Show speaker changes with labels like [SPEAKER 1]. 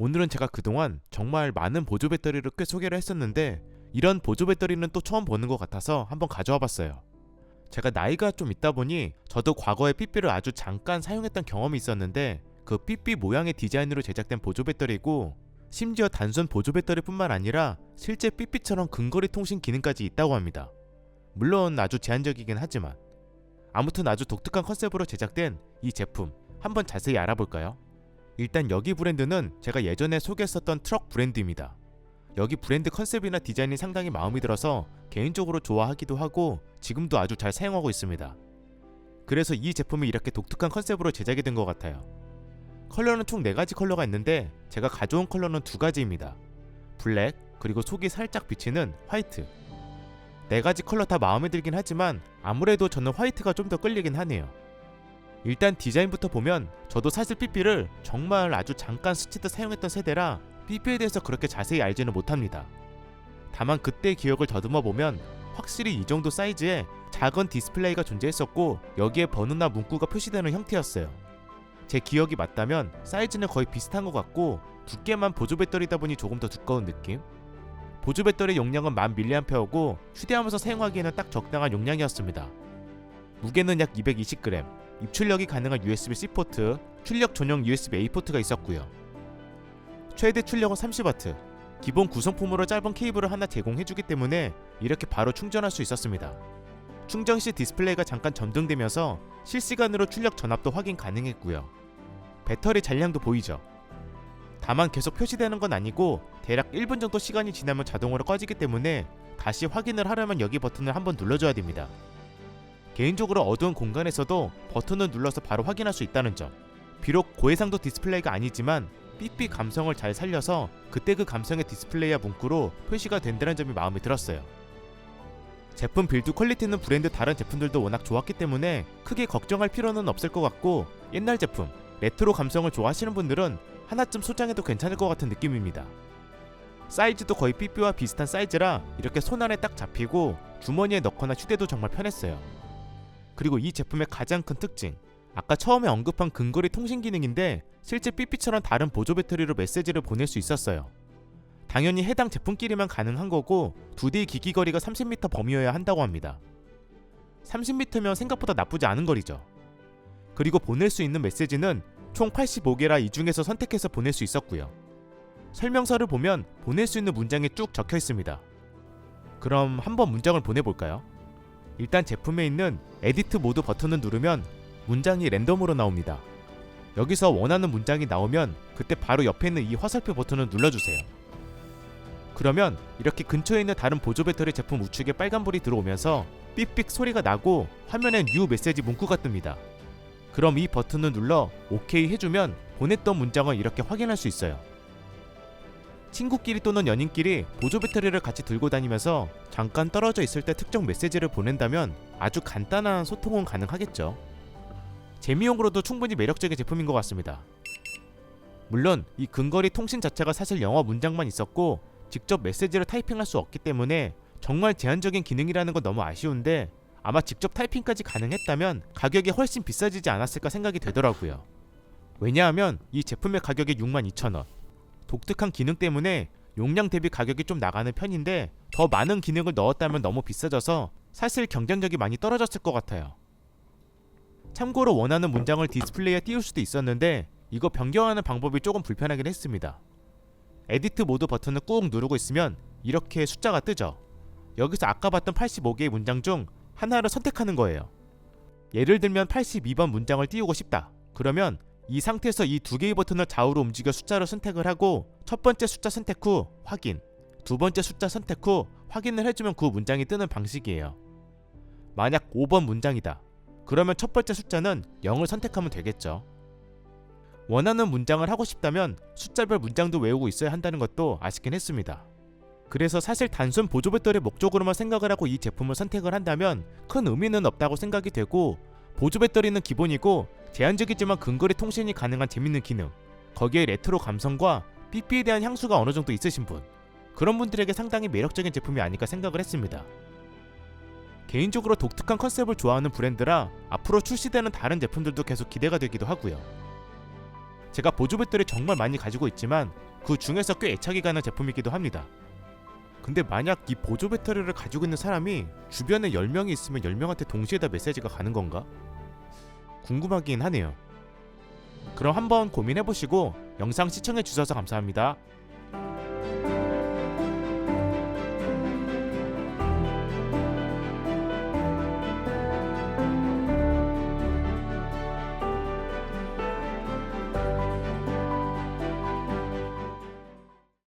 [SPEAKER 1] 오늘은 제가 그동안 정말 많은 보조 배터리를 꽤 소개를 했었는데 이런 보조 배터리는 또 처음 보는 것 같아서 한번 가져와 봤어요. 제가 나이가 좀 있다 보니 저도 과거에 삐삐를 아주 잠깐 사용했던 경험이 있었는데 그 삐삐 모양의 디자인으로 제작된 보조 배터리고 심지어 단순 보조 배터리뿐만 아니라 실제 삐삐처럼 근거리 통신 기능까지 있다고 합니다. 물론 아주 제한적이긴 하지만 아무튼 아주 독특한 컨셉으로 제작된 이 제품 한번 자세히 알아볼까요? 일단 여기 브랜드는 제가 예전에 소개했었던 트럭 브랜드입니다. 여기 브랜드 컨셉이나 디자인이 상당히 마음에 들어서 개인적으로 좋아하기도 하고 지금도 아주 잘 사용하고 있습니다. 그래서 이 제품이 이렇게 독특한 컨셉으로 제작이 된 것 같아요. 컬러는 총 4가지 컬러가 있는데 제가 가져온 컬러는 두 가지입니다. 블랙 그리고 속이 살짝 비치는 화이트. 네 가지 컬러 다 마음에 들긴 하지만 아무래도 저는 화이트가 좀 더 끌리긴 하네요. 일단 디자인부터 보면 저도 사실 삐삐를 정말 아주 잠깐 스치듯 사용했던 세대라 삐삐에 대해서 그렇게 자세히 알지는 못합니다. 다만 그때 기억을 더듬어 보면 확실히 이 정도 사이즈에 작은 디스플레이가 존재했었고 여기에 번호나 문구가 표시되는 형태였어요. 제 기억이 맞다면 사이즈는 거의 비슷한 것 같고 두께만 보조 배터리다 보니 조금 더 두꺼운 느낌? 보조 배터리 용량은 1000mAh고 휴대하면서 사용하기에는 딱 적당한 용량이었습니다. 무게는 약 220g, 입출력이 가능한 USB-C 포트, 출력 전용 USB-A 포트가 있었고요. 최대 출력은 30W, 기본 구성품으로 짧은 케이블을 하나 제공해주기 때문에 이렇게 바로 충전할 수 있었습니다. 충전 시 디스플레이가 잠깐 점등되면서 실시간으로 출력 전압도 확인 가능했고요. 배터리 잔량도 보이죠. 다만 계속 표시되는 건 아니고 대략 1분 정도 시간이 지나면 자동으로 꺼지기 때문에 다시 확인을 하려면 여기 버튼을 한번 눌러줘야 됩니다. 개인적으로 어두운 공간에서도 버튼을 눌러서 바로 확인할 수 있다는 점. 비록 고해상도 디스플레이가 아니지만 삐삐 감성을 잘 살려서 그때 그 감성의 디스플레이와 문구로 표시가 된다는 점이 마음에 들었어요. 제품 빌드 퀄리티는 브랜드 다른 제품들도 워낙 좋았기 때문에 크게 걱정할 필요는 없을 것 같고 옛날 제품, 레트로 감성을 좋아하시는 분들은 하나쯤 소장해도 괜찮을 것 같은 느낌입니다. 사이즈도 거의 삐삐와 비슷한 사이즈라 이렇게 손 안에 딱 잡히고 주머니에 넣거나 휴대도 정말 편했어요. 그리고 이 제품의 가장 큰 특징, 아까 처음에 언급한 근거리 통신 기능인데 실제 삐삐처럼 다른 보조 배터리로 메시지를 보낼 수 있었어요. 당연히 해당 제품끼리만 가능한 거고 2대 기기 거리가 30m 범위여야 한다고 합니다. 30m면 생각보다 나쁘지 않은 거리죠. 그리고 보낼 수 있는 메시지는 총 85개라 이 중에서 선택해서 보낼 수 있었고요. 설명서를 보면 보낼 수 있는 문장이 쭉 적혀 있습니다. 그럼 한번 문장을 보내볼까요? 일단 제품에 있는 에디트 모드 버튼을 누르면 문장이 랜덤으로 나옵니다. 여기서 원하는 문장이 나오면 그때 바로 옆에 있는 이 화살표 버튼을 눌러주세요. 그러면 이렇게 근처에 있는 다른 보조 배터리 제품 우측에 빨간불이 들어오면서 삑삑 소리가 나고 화면엔 뉴 메시지 문구가 뜹니다. 그럼 이 버튼을 눌러 OK 해주면 보냈던 문장을 이렇게 확인할 수 있어요. 친구끼리 또는 연인끼리 보조 배터리를 같이 들고 다니면서 잠깐 떨어져 있을 때 특정 메시지를 보낸다면 아주 간단한 소통은 가능하겠죠. 재미용으로도 충분히 매력적인 제품인 것 같습니다. 물론 이 근거리 통신 자체가 사실 영어 문장만 있었고 직접 메시지를 타이핑할 수 없기 때문에 정말 제한적인 기능이라는 건 너무 아쉬운데 아마 직접 타이핑까지 가능했다면 가격이 훨씬 비싸지지 않았을까 생각이 되더라고요. 왜냐하면 이 제품의 가격이 62,000원. 독특한 기능 때문에 용량 대비 가격이 좀 나가는 편인데 더 많은 기능을 넣었다면 너무 비싸져서 사실 경쟁력이 많이 떨어졌을 것 같아요. 참고로 원하는 문장을 디스플레이에 띄울 수도 있었는데 이거 변경하는 방법이 조금 불편하긴 했습니다. 에디트 모드 버튼을 꾹 누르고 있으면 이렇게 숫자가 뜨죠. 여기서 아까 봤던 85개의 문장 중 하나를 선택하는 거예요. 예를 들면 82번 문장을 띄우고 싶다. 그러면 이 상태에서 이 두 개의 버튼을 좌우로 움직여 숫자를 선택을 하고 첫 번째 숫자 선택 후 확인, 두 번째 숫자 선택 후 확인을 해주면 그 문장이 뜨는 방식이에요. 만약 5번 문장이다. 그러면 첫 번째 숫자는 0을 선택하면 되겠죠. 원하는 문장을 하고 싶다면 숫자별 문장도 외우고 있어야 한다는 것도 아쉽긴 했습니다. 그래서 사실 단순 보조 배터리 목적으로만 생각을 하고 이 제품을 선택을 한다면 큰 의미는 없다고 생각이 되고 보조 배터리는 기본이고 제한적이지만 근거리 통신이 가능한 재밌는 기능, 거기에 레트로 감성과 PP에 대한 향수가 어느 정도 있으신 분, 그런 분들에게 상당히 매력적인 제품이 아닐까 생각을 했습니다. 개인적으로 독특한 컨셉을 좋아하는 브랜드라 앞으로 출시되는 다른 제품들도 계속 기대가 되기도 하고요. 제가 보조 배터리 정말 많이 가지고 있지만 그 중에서 꽤 애착이 가는 제품이기도 합니다. 근데 만약 이 보조 배터리를 가지고 있는 사람이 주변에 10명이 있으면 10명한테 동시에 다 메시지가 가는 건가? 궁금하긴 하네요. 그럼 한번 고민해보시고 영상 시청해주셔서 감사합니다.